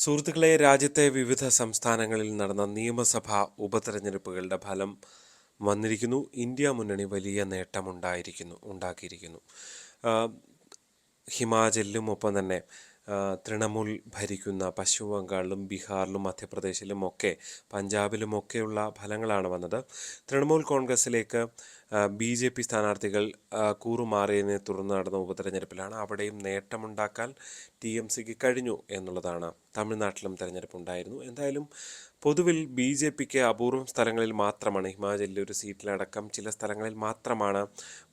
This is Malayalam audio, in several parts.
സുഹൃത്തുക്കളെ രാജ്യത്തെ വിവിധ സംസ്ഥാനങ്ങളിൽ നടന്ന നിയമസഭാ ഉപതെരഞ്ഞെടുപ്പുകളുടെ ഫലം വന്നിരിക്കുന്നു. ഇന്ത്യ മുന്നണി വലിയ നേട്ടമുണ്ടായിരിക്കുന്നു ഉണ്ടാക്കിയിരിക്കുന്നു. ഹിമാചലിലും ഒപ്പം തന്നെ തൃണമൂൽ ഭരിക്കുന്ന പശ്ചിമ ബംഗാളിലും ബീഹാറിലും മധ്യപ്രദേശിലും ഒക്കെ പഞ്ചാബിലും ഒക്കെയുള്ള ഫലങ്ങളാണ് വന്നത്. തൃണമൂൽ കോൺഗ്രസിലേക്ക് ബി ജെ പി സ്ഥാനാർത്ഥികൾ കൂറുമാറിയതിനെ തുടർന്ന് നടന്ന ഉപതെരഞ്ഞെടുപ്പിലാണ് അവിടെയും നേട്ടമുണ്ടാക്കാൻ ടി എം സിക്ക് കഴിഞ്ഞു എന്നുള്ളതാണ് തമിഴ്നാട്ടിലും തെരഞ്ഞെടുപ്പുണ്ടായിരുന്നു. എന്തായാലും പൊതുവിൽ ബി ജെ പിക്ക് അപൂർവം സ്ഥലങ്ങളിൽ മാത്രമാണ് ഹിമാചലിലെ ഒരു സീറ്റിലടക്കം ചില സ്ഥലങ്ങളിൽ മാത്രമാണ്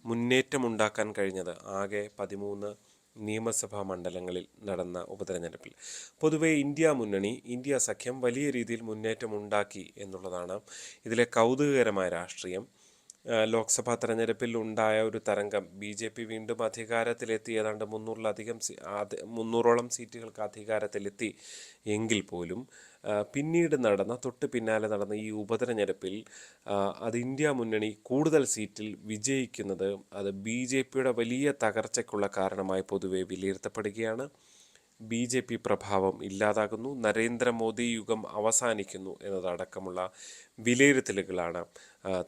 മുന്നേറ്റമുണ്ടാക്കാൻ കഴിഞ്ഞത്. ആകെ പതിമൂന്ന് നിയമസഭാ മണ്ഡലങ്ങളിൽ നടന്ന ഉപതെരഞ്ഞെടുപ്പിൽ. പൊതുവെ ഇന്ത്യ മുന്നണി ഇന്ത്യ സഖ്യം വലിയ രീതിയിൽ മുന്നേറ്റമുണ്ടാക്കി എന്നുള്ളതാണ് ഇതിലെ കൗതുകകരമായ രാഷ്ട്രീയം. ലോക്സഭാ തെരഞ്ഞെടുപ്പിൽ ഉണ്ടായ ഒരു തരംഗം. ബി ജെ പി വീണ്ടും അധികാരത്തിലെത്തി. ഏതാണ്ട് മുന്നൂറിലധികം മുന്നൂറോളം സീറ്റുകൾക്ക് അധികാരത്തിലെത്തി എങ്കിൽ പോലും പിന്നീട് നടന്ന തൊട്ട് പിന്നാലെ നടന്ന ഈ ഉപതെരഞ്ഞെടുപ്പിൽ അത് ഇന്ത്യ മുന്നണി കൂടുതൽ സീറ്റിൽ വിജയിക്കുന്നത് അത് ബി ജെ പിയുടെ വലിയ തകർച്ചയ്ക്കുള്ള കാരണമായി പൊതുവെ വിലയിരുത്തപ്പെടുകയാണ്. ബി ജെ പി പ്രഭാവം ഇല്ലാതാകുന്നു. നരേന്ദ്രമോദി യുഗം അവസാനിക്കുന്നു എന്നതടക്കമുള്ള വിലയിരുത്തലുകളാണ്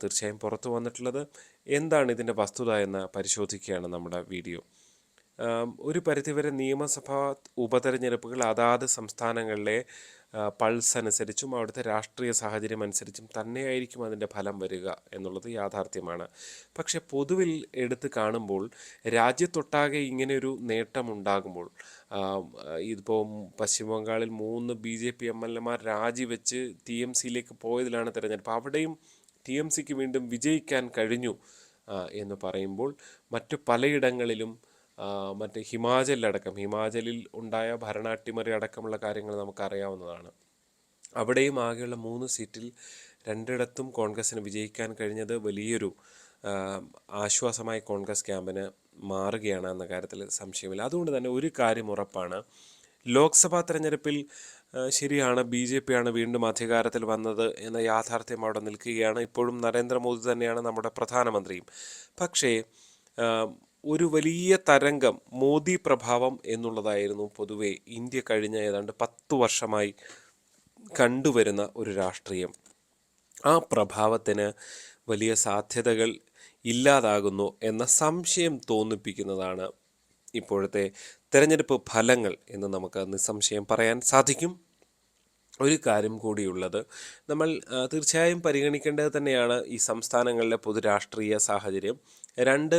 തീർച്ചയായും പുറത്തു വന്നിട്ടുള്ളത്. എന്താണ് ഇതിന്റെ വസ്തുത എന്ന് പരിശോധിക്കുകയാണ് നമ്മുടെ വീഡിയോ. ഒരു പരിധിവരെ നിയമസഭാ ഉപതെരഞ്ഞെടുപ്പുകൾ അതാത് സംസ്ഥാനങ്ങളിലെ പൾസ് അനുസരിച്ചും അവിടുത്തെ രാഷ്ട്രീയ സാഹചര്യം അനുസരിച്ചും തന്നെയായിരിക്കും അതിന്റെ ഫലം വരിക എന്നുള്ളത് യാഥാർത്ഥ്യമാണ്. പക്ഷേ പൊതുവിൽ എടുത്ത് കാണുമ്പോൾ രാജ്യത്തൊട്ടാകെ ഇങ്ങനെയൊരു നേട്ടമുണ്ടാകുമ്പോൾ ഇതിപ്പോൾ പശ്ചിമ ബംഗാളിൽ മൂന്ന് B J P M L എമാർ രാജിവെച്ച് ടി എം സിയിലേക്ക് പോയതിലാണ് തിരഞ്ഞെടുപ്പ്. അവിടെയും ടി എം സിക്ക് വീണ്ടും വിജയിക്കാൻ കഴിഞ്ഞു എന്ന് പറയുമ്പോൾ മറ്റു പലയിടങ്ങളിലും മറ്റ് ഹിമാചലിലടക്കം ഹിമാചലിൽ ഉണ്ടായ ഭരണാട്ടിമറി അടക്കമുള്ള കാര്യങ്ങൾ നമുക്കറിയാവുന്നതാണ്. അവിടെയും ആകെയുള്ള മൂന്ന് സീറ്റിൽ രണ്ടിടത്തും കോൺഗ്രസ്സിന് വിജയിക്കാൻ കഴിഞ്ഞത് വലിയൊരു ആശ്വാസമായി കോൺഗ്രസ് ക്യാമ്പിന് മാറുകയാണ് എന്ന കാര്യത്തിൽ സംശയമില്ല. അതുകൊണ്ട് തന്നെ ഒരു കാര്യം ഉറപ്പാണ്. ലോക്സഭാ തെരഞ്ഞെടുപ്പിൽ ശരിയാണ് ബി ജെ പി ആണ് വീണ്ടും അധികാരത്തിൽ വന്നത് എന്ന യാഥാർത്ഥ്യം അവിടെ നിൽക്കുകയാണ്. ഇപ്പോഴും നരേന്ദ്രമോദി തന്നെയാണ് നമ്മുടെ പ്രധാനമന്ത്രിയും. പക്ഷേ ഒരു വലിയ തരംഗം മോദി പ്രഭാവം എന്നുള്ളതായിരുന്നു പൊതുവെ ഇന്ത്യ കഴിഞ്ഞ ഏതാണ്ട് പത്തു വർഷമായി കണ്ടുവരുന്ന ഒരു രാഷ്ട്രീയം. ആ പ്രഭാവത്തിന് വലിയ സാധ്യതകൾ ഇല്ലാതാകുന്നു എന്ന സംശയം തോന്നിപ്പിക്കുന്നതാണ് ഇപ്പോഴത്തെ തെരഞ്ഞെടുപ്പ് ഫലങ്ങൾ എന്ന് നമുക്ക് നിസ്സംശയം പറയാൻ സാധിക്കും. ഒരു കാര്യം കൂടിയുള്ളത്. നമ്മൾ തീർച്ചയായും പരിഗണിക്കേണ്ടത് തന്നെയാണ് ഈ സംസ്ഥാനങ്ങളിലെ പൊതുരാഷ്ട്രീയ സാഹചര്യം. രണ്ട്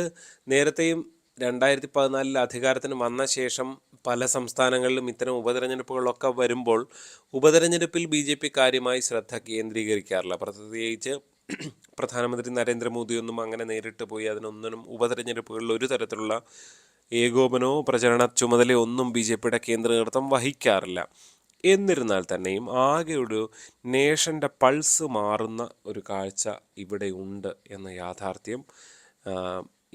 നേരത്തെയും രണ്ടായിരത്തി പതിനാലിൽ അധികാരത്തിന് വന്ന ശേഷം പല സംസ്ഥാനങ്ങളിലും ഇത്തരം ഉപതെരഞ്ഞെടുപ്പുകളൊക്കെ വരുമ്പോൾ ഉപതെരഞ്ഞെടുപ്പിൽ ബി ജെ പി കാര്യമായി ശ്രദ്ധ കേന്ദ്രീകരിക്കാറില്ല. പ്രത്യേകിച്ച് പ്രധാനമന്ത്രി നരേന്ദ്രമോദിയൊന്നും അങ്ങനെ നേരിട്ട് പോയി അതിനൊന്നിനും ഉപതെരഞ്ഞെടുപ്പുകളിൽ ഒരു തരത്തിലുള്ള ഏകോപനമോ പ്രചരണ ചുമതലയോ ഒന്നും ബി ജെ പിയുടെ കേന്ദ്ര നേതൃത്വം വഹിക്കാറില്ല. എന്നിരുന്നാൽ തന്നെയും ആകെ ഒരു നേഷന്റെ പൾസ് മാറുന്ന ഒരു കാഴ്ച ഇവിടെ ഉണ്ട് എന്ന യാഥാർത്ഥ്യം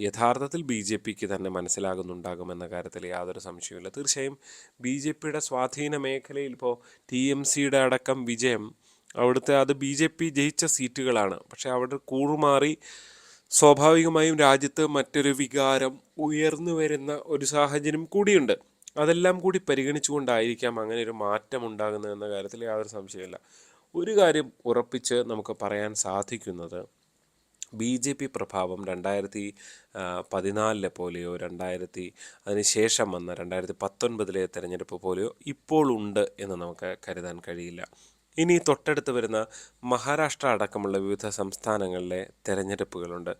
യഥാർത്ഥത്തിൽ ബി ജെ പിക്ക് തന്നെ മനസ്സിലാകുന്നുണ്ടാകുമെന്ന കാര്യത്തിൽ യാതൊരു സംശയവുമില്ല. തീർച്ചയായും ബി ജെ പിയുടെ സ്വാധീന മേഖലയിൽ ഇപ്പോൾ ടി എം സിയുടെ അടക്കം വിജയം അവിടുത്തെ അത് ബി ജെ പി ജയിച്ച സീറ്റുകളാണ്. പക്ഷേ അവിടെ കൂറുമാറി സ്വാഭാവികമായും രാജ്യത്ത് മറ്റൊരു വികാരം ഉയർന്നു വരുന്ന ഒരു സാഹചര്യം കൂടിയുണ്ട്. അതെല്ലാം കൂടി പരിഗണിച്ചുകൊണ്ടായിരിക്കാം അങ്ങനെ ഒരു മാറ്റം ഉണ്ടാകുന്നത് എന്ന കാര്യത്തിൽ യാതൊരു സംശയമില്ല ഒരു കാര്യം ഉറപ്പിച്ച് നമുക്ക് പറയാൻ സാധിക്കുന്നത് ബി ജെ പി പ്രഭാവം രണ്ടായിരത്തി പതിനാലിലെ പോലെയോ രണ്ടായിരത്തി അതിനുശേഷം വന്ന രണ്ടായിരത്തി പത്തൊൻപതിലെ തെരഞ്ഞെടുപ്പ് പോലെയോ ഇപ്പോൾ ഉണ്ട് എന്ന് നമുക്ക് കരുതാൻ കഴിയില്ല. ഇനി തൊട്ടടുത്ത് വരുന്ന മഹാരാഷ്ട്ര അടക്കമുള്ള വിവിധ സംസ്ഥാനങ്ങളിലെ തെരഞ്ഞെടുപ്പുകളുണ്ട്.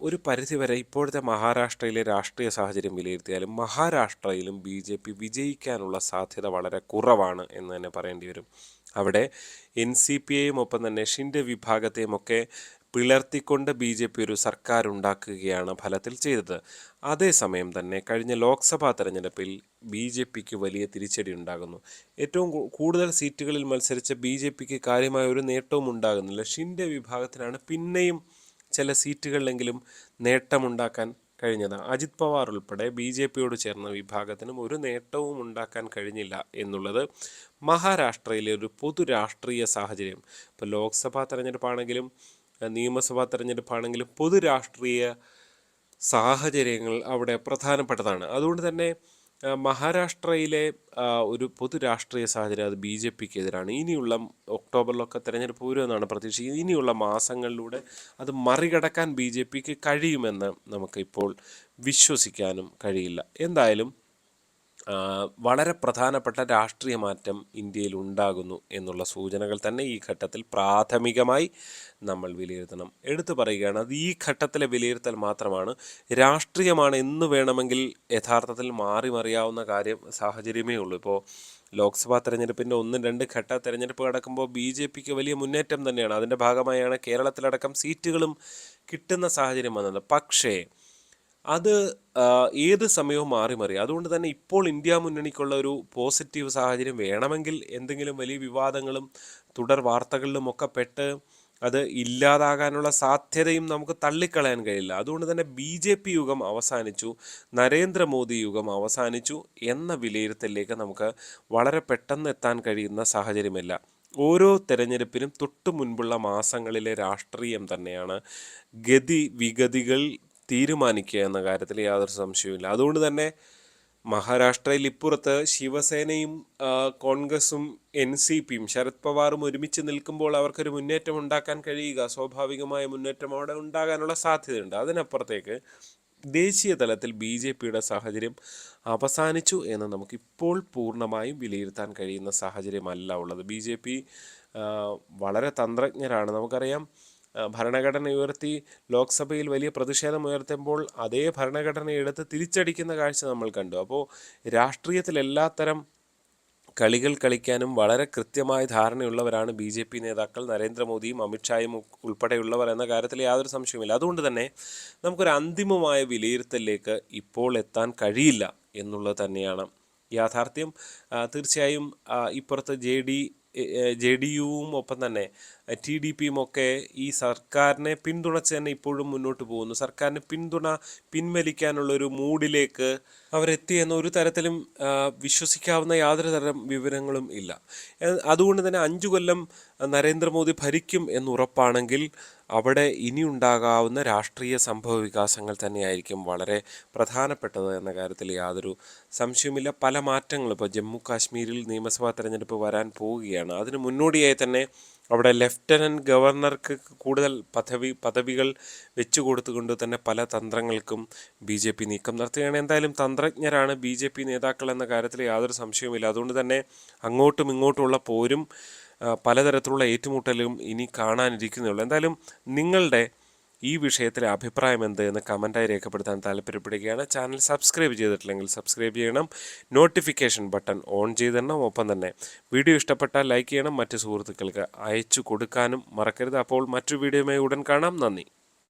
ഒരു പരിധിവരെ ഇപ്പോഴത്തെ മഹാരാഷ്ട്രയിലെ രാഷ്ട്രീയ സാഹചര്യം വിലയിരുത്തിയാലും മഹാരാഷ്ട്രയിലും ബി ജെ പി വിജയിക്കാനുള്ള സാധ്യത വളരെ കുറവാണ് എന്ന് തന്നെ പറയേണ്ടി വരും. അവിടെ എൻ സി പി എയും ഒപ്പം തന്നെ ഷിൻഡെ വിഭാഗത്തെയും ഒക്കെ പിളർത്തിക്കൊണ്ട് ബി ജെ പി ഒരു സർക്കാർ ഉണ്ടാക്കുകയാണ് ഫലത്തിൽ ചെയ്തത്. അതേസമയം തന്നെ കഴിഞ്ഞ ലോക്സഭാ തെരഞ്ഞെടുപ്പിൽ ബി ജെ പിക്ക് വലിയ തിരിച്ചടി ഉണ്ടാകുന്നു. ഏറ്റവും കൂടുതൽ സീറ്റുകളിൽ മത്സരിച്ച ബി ജെ പിക്ക് കാര്യമായ ഒരു നേട്ടവും ഉണ്ടാകുന്നില്ല. ഷിൻഡെ വിഭാഗത്തിനാണ് പിന്നെയും ചില സീറ്റുകളിലെങ്കിലും നേട്ടമുണ്ടാക്കാൻ കഴിഞ്ഞത്. അജിത് പവാർ ഉൾപ്പെടെ ബി ജെ പിയോട് ചേർന്ന വിഭാഗത്തിനും ഒരു നേട്ടവും ഉണ്ടാക്കാൻ കഴിഞ്ഞില്ല എന്നുള്ളത് മഹാരാഷ്ട്രയിലെ ഒരു പൊതു രാഷ്ട്രീയ സാഹചര്യം. ഇപ്പോൾ ലോക്സഭാ തെരഞ്ഞെടുപ്പാണെങ്കിലും നിയമസഭാ തെരഞ്ഞെടുപ്പാണെങ്കിലും പൊതു രാഷ്ട്രീയ സാഹചര്യങ്ങൾ അവിടെ പ്രധാനപ്പെട്ടതാണ്. അതുകൊണ്ട് തന്നെ മഹാരാഷ്ട്രയിലെ ഒരു പൊതു രാഷ്ട്രീയ സാഹചര്യം അത് ബി ജെ പിക്ക് എതിരാണ് ഇനിയുള്ള ഒക്ടോബറിലൊക്കെ തെരഞ്ഞെടുപ്പ് വരുമെന്നാണ് പ്രതീക്ഷിക്കുന്നത്. ഇനിയുള്ള മാസങ്ങളിലൂടെ അത് മറികടക്കാൻ ബി ജെ പിക്ക് കഴിയുമെന്ന് നമുക്കിപ്പോൾ വിശ്വസിക്കാനും കഴിയില്ല. എന്തായാലും വളരെ പ്രധാനപ്പെട്ട രാഷ്ട്രീയ മാറ്റം ഇന്ത്യയിൽ ഉണ്ടാകുന്നു എന്നുള്ള സൂചനകൾ തന്നെ ഈ ഘട്ടത്തിൽ പ്രാഥമികമായി നമ്മൾ വിലയിരുത്തണം. എടുത്തു പറയുകയാണ് അത് ഈ ഘട്ടത്തിലെ വിലയിരുത്തൽ മാത്രമാണ്. രാഷ്ട്രീയമാണ് എന്ന് വേണമെങ്കിൽ യഥാർത്ഥത്തിൽ മാറി മറിയാവുന്ന കാര്യം സാഹചര്യമേ ഉള്ളൂ. ഇപ്പോൾ ലോക്സഭാ തെരഞ്ഞെടുപ്പിന്റെ ഒന്നും രണ്ട് ഘട്ട തെരഞ്ഞെടുപ്പ് കടക്കുമ്പോൾ ബി ജെ പിക്ക് വലിയ മുന്നേറ്റം തന്നെയാണ്. അതിന്റെ ഭാഗമായാണ് കേരളത്തിലടക്കം സീറ്റുകളും കിട്ടുന്ന സാഹചര്യം വന്നത്. പക്ഷേ അത് ഏത് സമയവും മാറി മറി. അതുകൊണ്ട് തന്നെ ഇപ്പോൾ ഇന്ത്യ മുന്നണിക്കുള്ള ഒരു പോസിറ്റീവ് സാഹചര്യം വേണമെങ്കിൽ എന്തെങ്കിലും വലിയ വിവാദങ്ങളും തുടർ വാർത്തകളിലും ഒക്കെ പെട്ട് അത് ഇല്ലാതാകാനുള്ള സാധ്യതയും നമുക്ക് തള്ളിക്കളയാൻ കഴിയില്ല. അതുകൊണ്ട് തന്നെ ബി ജെ പി യുഗം അവസാനിച്ചു നരേന്ദ്രമോദി യുഗം അവസാനിച്ചു എന്ന വിലയിരുത്തലിലേക്ക് നമുക്ക് വളരെ പെട്ടെന്ന് എത്താൻ കഴിയുന്ന സാഹചര്യമല്ല. ഓരോ തെരഞ്ഞെടുപ്പിനും തൊട്ടു മുൻപുള്ള മാസങ്ങളിലെ രാഷ്ട്രീയം തന്നെയാണ് ഗതി വിഗതികൾ തീരുമാനിക്കുക എന്ന കാര്യത്തിൽ യാതൊരു സംശയവുമില്ല. അതുകൊണ്ട് തന്നെ മഹാരാഷ്ട്രയിൽ ഇപ്പുറത്ത് ശിവസേനയും കോൺഗ്രസും എൻ സി പിയും ശരത് പവാറും ഒരുമിച്ച് നിൽക്കുമ്പോൾ അവർക്കൊരു മുന്നേറ്റം ഉണ്ടാക്കാൻ കഴിയുക. സ്വാഭാവികമായ മുന്നേറ്റം അവിടെ ഉണ്ടാകാനുള്ള സാധ്യതയുണ്ട്. അതിനപ്പുറത്തേക്ക് ദേശീയ തലത്തിൽ ബി ജെ പിയുടെ സാഹചര്യം അവസാനിച്ചു എന്ന് നമുക്കിപ്പോൾ പൂർണമായും വിലയിരുത്താൻ കഴിയുന്ന സാഹചര്യമല്ല ഉള്ളത്. ബി ജെ പി വളരെ തന്ത്രജ്ഞരാണ്. നമുക്കറിയാം ഭരണഘടന ഉയർത്തി ലോക്സഭയിൽ വലിയ പ്രതിഷേധം ഉയർത്തുമ്പോൾ അതേ ഭരണഘടന എടുത്ത് തിരിച്ചടിക്കുന്ന കാഴ്ച നമ്മൾ കണ്ടു. അപ്പോൾ രാഷ്ട്രീയത്തിൽ എല്ലാത്തരം കളികൾ കളിക്കാനും വളരെ കൃത്യമായ ധാരണയുള്ളവരാണ് ബി ജെ പി നേതാക്കൾ. നരേന്ദ്രമോദിയും അമിത്ഷായും ഉൾപ്പെടെയുള്ളവർ എന്ന കാര്യത്തിൽ യാതൊരു സംശയവുമില്ല. അതുകൊണ്ട് തന്നെ നമുക്കൊരു അന്തിമമായ വിലയിരുത്തലിലേക്ക് ഇപ്പോൾ എത്താൻ കഴിയില്ല എന്നുള്ളത് തന്നെയാണ് യാഥാർത്ഥ്യം. തീർച്ചയായും ഇപ്പുറത്ത് ജെ ഡി ജെ ഡി യുവും ഒപ്പം തന്നെ ടി ഡി പിയും ഒക്കെ ഈ സർക്കാരിനെ പിന്തുണച്ച് തന്നെ ഇപ്പോഴും മുന്നോട്ട് പോകുന്നു. സർക്കാരിന് പിന്തുണ പിൻവലിക്കാനുള്ളൊരു മൂഡിലേക്ക് അവരെത്തിയെന്ന് ഒരു തരത്തിലും വിശ്വസിക്കാവുന്ന യാതൊരു തരം വിവരങ്ങളും ഇല്ല. അതുകൊണ്ട് തന്നെ അഞ്ചു കൊല്ലം നരേന്ദ്രമോദി ഭരിക്കും എന്ന് ഉറപ്പാണെങ്കിൽ അവിടെ ഇനിയുണ്ടാകാവുന്ന രാഷ്ട്രീയ സംഭവ വികാസങ്ങൾ തന്നെയായിരിക്കും വളരെ പ്രധാനപ്പെട്ടത് എന്ന കാര്യത്തിൽ യാതൊരു സംശയവുമില്ല. പല മാറ്റങ്ങളും ഇപ്പോൾ ജമ്മു കാശ്മീരിൽ നിയമസഭാ തെരഞ്ഞെടുപ്പ് വരാൻ പോവുകയാണ്. അതിന് മുന്നോടിയായി തന്നെ അവിടെ ലെഫ്റ്റനന്റ് ഗവർണർക്ക് കൂടുതൽ പദവി പദവികൾ വെച്ചു കൊടുത്തുകൊണ്ട് തന്നെ പല തന്ത്രങ്ങൾക്കും ബി ജെ പി നീക്കം നടത്തുകയാണ്. എന്തായാലും തന്ത്രജ്ഞരാണ് ബി ജെ പി നേതാക്കൾ എന്ന കാര്യത്തിൽ യാതൊരു സംശയവുമില്ല. അതുകൊണ്ട് തന്നെ അങ്ങോട്ടും ഇങ്ങോട്ടുമുള്ള പോരും പലതരത്തിലുള്ള ഏറ്റുമുട്ടലും ഇനി കാണാനിരിക്കുന്നുള്ളൂ എന്തായാലും നിങ്ങളുടെ ഈ വിഷയത്തിലെ അഭിപ്രായം എന്ത് എന്ന് കമന്റായി രേഖപ്പെടുത്താൻ താല്പര്യപ്പെടുകയാണ്. ചാനൽ സബ്സ്ക്രൈബ് ചെയ്തിട്ടില്ലെങ്കിൽ സബ്സ്ക്രൈബ് ചെയ്യണം. നോട്ടിഫിക്കേഷൻ ബട്ടൺ ഓൺ ചെയ്തിടണം. ഒപ്പം തന്നെ വീഡിയോ ഇഷ്ടപ്പെട്ടാൽ ലൈക്ക് ചെയ്യണം. മറ്റ് സുഹൃത്തുക്കൾക്ക് അയച്ചു കൊടുക്കാനും മറക്കരുത്. അപ്പോൾ മറ്റു വീഡിയോയുമായി ഉടൻ കാണാം. നന്ദി.